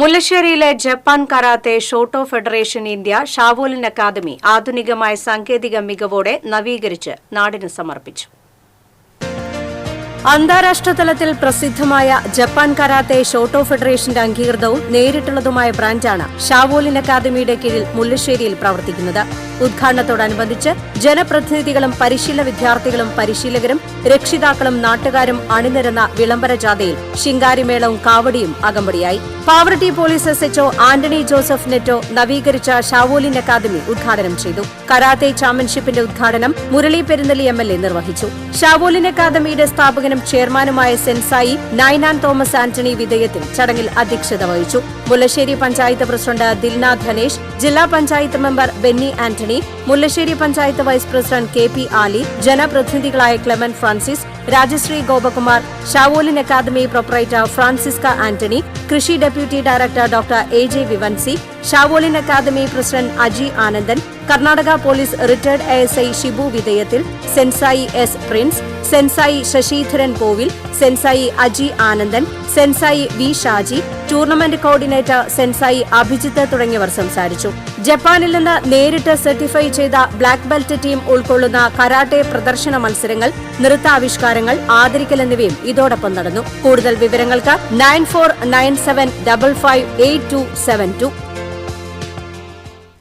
മുല്ലശ്ശേരിയിലെ Japan karate Shoto federation India Shaolin academy ആധുനികമായ സാങ്കേതിക മികവോടെ നവീകരിച്ച് നാടിന് സമർപ്പിച്ചു. അന്താരാഷ്ട്ര തലത്തിൽ പ്രസിദ്ധമായ ജപ്പാൻ കരാത്തെ ഷോട്ടോ ഫെഡറേഷന്റെ അംഗീകൃതവും നേരിട്ടുള്ളതുമായ ബ്രാൻഡാണ് ഷാവോലിൻ അക്കാദമിയുടെ കീഴിൽ മുല്ലശ്ശേരിയിൽ പ്രവർത്തിക്കുന്നത്. ഉദ്ഘാടനത്തോടനുബന്ധിച്ച് ജനപ്രതിനിധികളും പരിശീലന വിദ്യാർത്ഥികളും പരിശീലകരും രക്ഷിതാക്കളും നാട്ടുകാരും അണിനിരന്ന വിളംബര ജാഥയിൽ ശിങ്കാരിമേളവും കാവടിയും അകമ്പടിയായി. Pavaratty police S HO Antony Joseph Netto നവീകരിച്ച ഷാവോലിൻ അക്കാദമി ഉദ്ഘാടനം ചെയ്തു. കരാത്തെ ചാമ്പ്യൻഷിപ്പിന്റെ ഉദ്ഘാടനം മുരളി പെരുന്നലി എം നിർവഹിച്ചു. ഷാവോലിൻ അക്കാദമിയുടെ സ്ഥാപകനും ചെയർമാനുമായ സെൻസായി നൈനാൻ തോമസ് ആന്റണി വിധേയത്തിൽ ചടങ്ങിൽ അധ്യക്ഷത വഹിച്ചു. മുല്ലശ്ശേരി പഞ്ചായത്ത് പ്രസിഡന്റ് ദിൽനാഥ് ധനേഷ് ജില്ലാ panchayat member Benny Antony Mullassery panchayat vice president K P Ali ജനപ്രതിനിധികളായ Clemen Francis Rajasree Gopakumar Shaolin academy proprietor Francisca Antony കൃഷി deputy director doctor A J Vivency Shaolin academy president Aji Anandan Karnataka police retired S I Shibu വിധേയത്തിൽ sensei S Prince sensei Sasidharan Kovil sensei Aji Anandan sensei V Shaji tournament coordinator sensei Abhijith തുടങ്ങിയവർ സംസാരിച്ചു. ജപ്പാനിൽ നിന്ന് നേരിട്ട് certify ചെയ്ത black belt team ഉൾക്കൊള്ളുന്ന karate പ്രദർശന മത്സരങ്ങൾ നൃത്താവിഷ്കാരങ്ങൾ ആദരിക്കൽ എന്നിവയും ഇതോടൊപ്പം നടന്നു. കൂടുതൽ വിവരങ്ങൾക്ക് nine four nine seven double five eight two seven two.